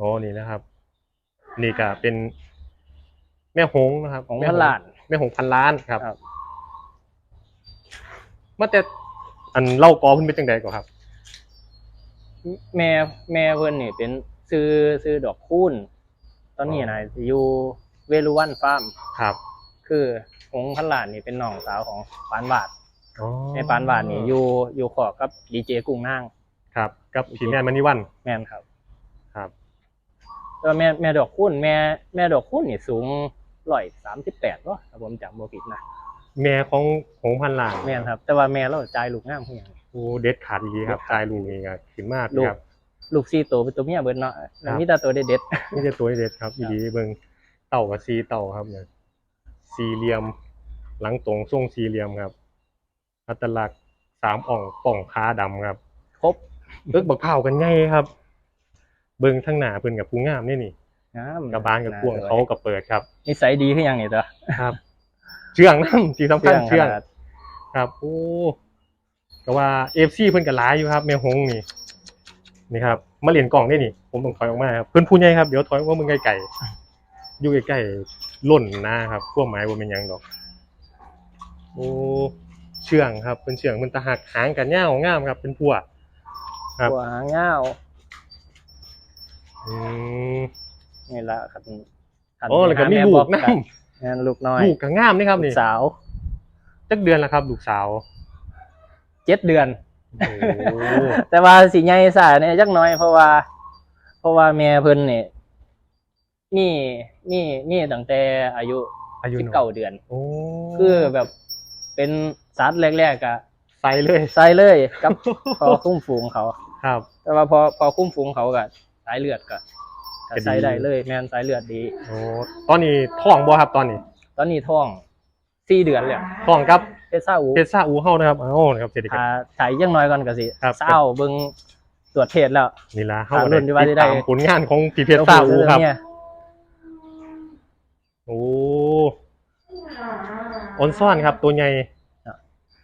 อ๋อนี่นะครับ นี่ก็เป็น แม่หงส์นะครับของแม่พันล้าน แม่หงส์พันล้านครับครับ มาแต่อันเล่ากอเพิ่นเป็นจังใดก่อนครับ แม่แม่เพิ่นนี่เป็นซื้อซื้อดอกคูณตอนนี้นะอยู่เวลุวันฟาร์มครับคือหงพันล้านนี่เป็นน้องสาวของปานบาทอ๋อในปานบาทนี่อยู่อยู่ขอบกับดีเจกุ้งนางครับ กับผีแม่นมณีวันแม่นครับครับ แล้วแม่แม่ดอกคูณแม่แม่ดอกคูณนี่สูงร้อยสามสิบแปดก็ถ้าผมจำบ่ผิดนะแม่ของหงส์พันล้านแม่นครับ แต่ว่าแม่เราจ่ายลูกงามคือหยังโอ้เด็ดขาดดีครับเด็ดขาดตายลูกนี่ก็ขึ้นมากลูกครับลูกสี่ตัวเป็นตัวเมียเบิดเนาะครัแล้วบมีแต่ตัวเด็ดนี่จะตัวเด็ดครับอีดีเบิ่งเต่ากับซีเต่าครับเนี่ยสี่เหลี่ยม หลังตรงทรงสี่เหลี่ยมครับ อัตลักษณ์สามอ่องป่องขาดำครับๆครบเบิกบักเผากันไงครับ เบิ่งทั้งหน้าเพิ่นกับผู้งามนี่นี่งามกระบาลกับกวงเขากับเปิดครับนิสัยดีคือหยังนี่ตัวครับ เชื่องน้ำที่สำคัญเชื่องขนาดครับโอ้ก็ว่าเอฟซีเพิ่นก็หลายอยู่ครับแม่ฮงนี่นี่ครับมาเรียนกล่องได้นี่ ผมต้องถอยออกมาครับเพิ่นพูดใหญ่ครับเดี๋ยวถอยออกมามึงไกลๆอยู่ใกล้ๆล่นนะครับพวกไม้บ่เป็นหยังดอกโอ้เชื่องครับเป็นเชื่องมันตะหักหางกันยาวงามครับเป็นพวกครับตัวหางยาว อืมนี่ละครับคันโอ้แล้วก็มีหาลูแบอกนํงานลูกน้อยลูกก็งามนี่ครับลูนี่กสาวจักเดือนแล้วครับ ลูกสาวเจ็ดเดือนโอ้แต่ว่าสิใหญ่สาเนี่ยจักหน้อยเพราะว่า เพราะว่าแม่เพิ่นนี่นี่นี่นี่ตั้งแต่อายุอายุสิบน้อยเก้าเดือนโอ้คือแบบเป็นสัตว์แรกๆอะใส่เลยใส่เลยกับพอคุ้มฝูงเขา ครับ แต่ว่าพอพอคุ้มฝูงเขาก็สายเลือดก็ก็ก็ดีใส่ได้เลยแม่นสายเลือดดี โอ้ตอนนี้ท้องบ่ครับตอนนี้ ตอนนี้ท้องสี่เดือนแล้วท้องกับเพชรซาอูเพชรซาอูเฮานะครับเอ้านะครับเศรษฐกิจถ้าถ่ายยังน้อยก่อนก็สิครับเศร้าเบิ่งตรวจเพศแล้วนี่ล่ะเฮาอ่าก็รุ่นที่ว่าติดได้ตามผลงานของพี่เพชรซาอูครับเนี่ยโอ้ออนซ่อนครับตัวใหญ่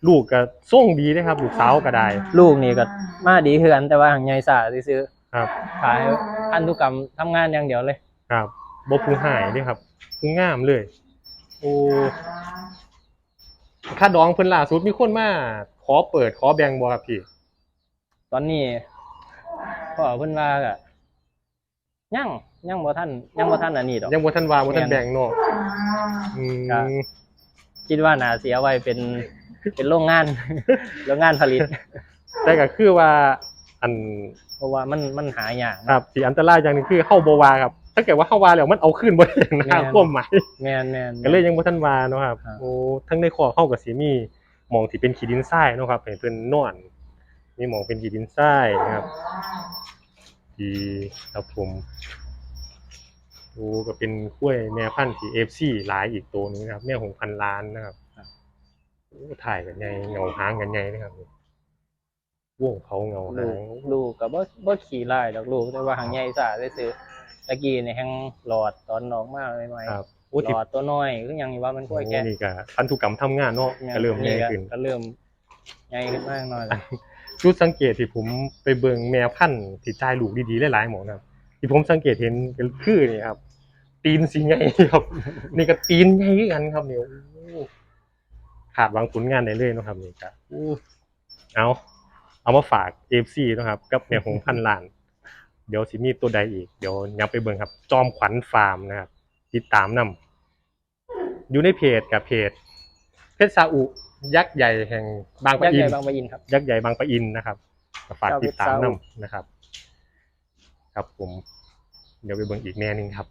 ลูกก็ส่งดีนะครับลูกสาวก็ได้ ลูกนี่ก็มาดีคือกันแต่ว่าหางใหญ่สาซื้อ ครับๆขายพันธุกรรมทำงานอย่างเดียวเลย ครับบ่ผู้หายเด้ครับผู้งามเลย โอ้ค่าดองเพิ่นล่าสุดมีคนมาขอเปิดขอแบ่งบ่ครับพี่ตอนนี้พ่อเพิ่นว่าก็ยังยังบ่ทันยังบ่ทันอันนี้ดอก ยังบ่ทันว่าบ่ทันแม่นแบ่งเนาะอืก็มคิดว่าน่าเสียไว้เป็นเป็นโรงงาน โรงงานผลิต แต่ก็คือว่า อันเพราะว่ามันมันหายากครับที่อันตรายอย่างหนึงคือเฮาบ่ว่าครับ ถ้าเกิดว่าเฮาว่าแล้วมันเอาคืนบ่ได้อย่างแม่นะนความหมายแม่นแม่นก็เลยยังบ่ทันว่าเนาะครับครับ โอ้ทั้งในคอเฮาก็สิมีหมองที่เป็นขี้ดินทรายเนาะครับให้เพิ่นนอนมีหมองเป็นขี้ดินทรายนะครับดีครับผมโอ้ก็เป็นกล้วยแม่พันธุ์ที่ FC หลายอีกตัวหนึงนะครับแม่หงพันล้านนะครับโอ้ถ่ายกันใหญ่เงาหางกันใหญ่นะครับ วงเขาเงาลูหากงลูกก็บ่บ่ขี่ไล่ดอกลูกแต่ว่าหางใหญ่ซะซื่อๆตะกี้นี่แฮงหลอดตอนออกมาใหม่ครับๆโอ้หลที่อดตัวน้อยคือหยังนี่ว่ามันกล้วยแก่โอ้นี่ก็พันธุกรรมทำงานเนาะก็เริ่มใหญ่ขึ้น ก็เริ่มใหญ่ขึ้นมากหน่อยแล้วจุดสังเกตที่ผมไปเบิ่งแมวพันธุ์ที่จ่ายลูกดีๆหลายๆหมองนะครับที่ผมสังเกตเห็นก็คือนี่ครับ ตีนสีใหญ่ครับ นี่ก็ตีนใหญ่คือกันครับเนี่ยโอ้ขาดหวังผลงานได้เลยเนาะครับนี่ครับอู้เอา เอามาฝาก FC นาะครับ กับแมวหงพันล้าน เดี๋ยวสิมีตัวใดอีก เดี๋ยวยับไปเบิ่งครับ จอมขวัญฟาร์มนะครับ ติดตามนํอยู่ในเพจกับเพจ เพชรซาอุ ยักษ์ใหญ่แห่งบางปะยักษ์อิใหน ญ่บางปะอินครับ ยักษ์ใหญ่บางปะอินนะครับก็ฝากเจ้าติดตามเพชรซาอุนํนะครับ ครับผม เดี๋ยวไปเบิ่งอีกแม่หนึงครับ